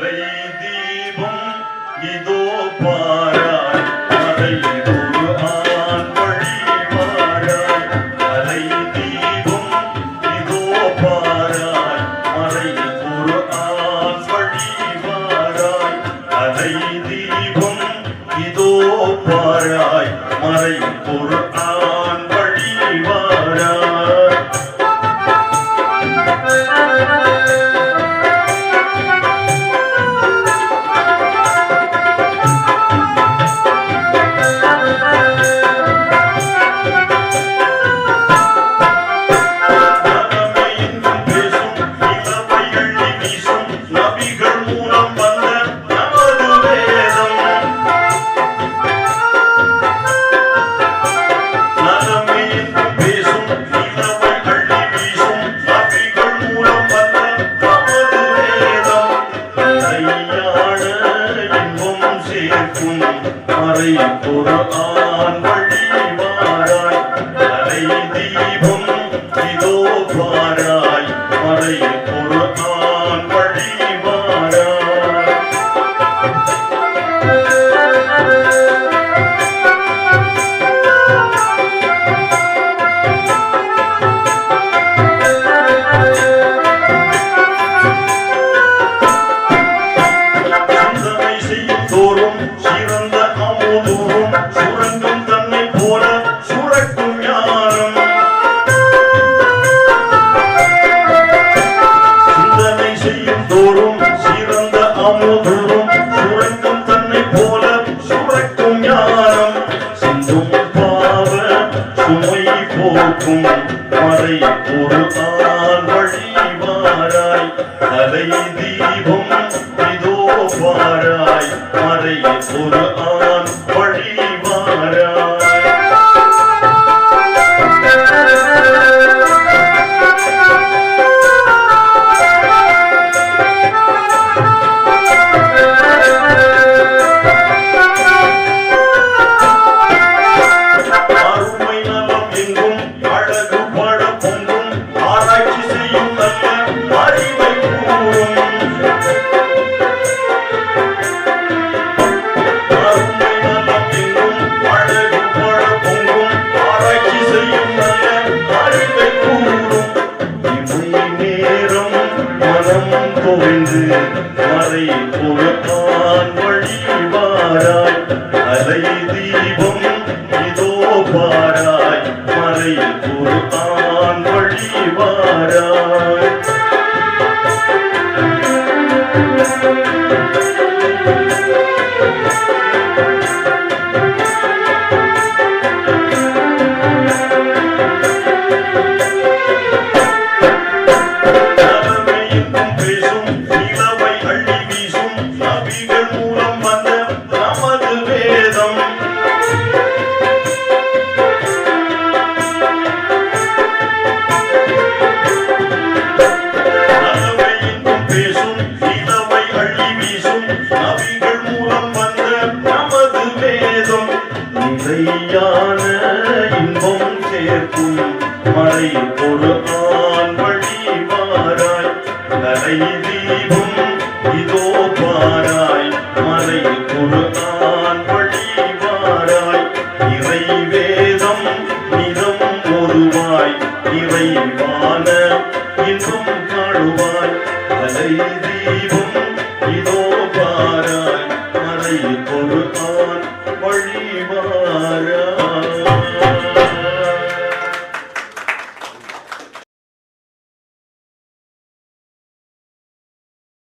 அலை தீபம் இதோ பாராய் அலை ஒரு ஆண் வழிவாராய் அலை தீபம் இதோ பாராய் அலை ஒரு ஆண் வழிவாராய் அலை தீபம் இதோ பாராய் மறை ஒரு ஆண் வழிவாராய் மறை குர்ஆன் வழி மாறாய் அலை தீபம் இதோ பாராய் சுமை போக்கும் மறை ஒரு வழிவாராய் அலை தீபம் இதோ பாராய் மறை பொறு மனம் மறை பொறுப்பான் வழிவாராய் அலை தீபம் இதோ பாராய் மறை பொறுப்பான் வழிவாராய் நலை தீபம் இதோ பாராய் மறை ஒரு வழிவாராய் இறை வேதம் நிறம் ஒருவாய் இறைவான இன்பம் காணுவாய். தீபம் இதோ பாராய்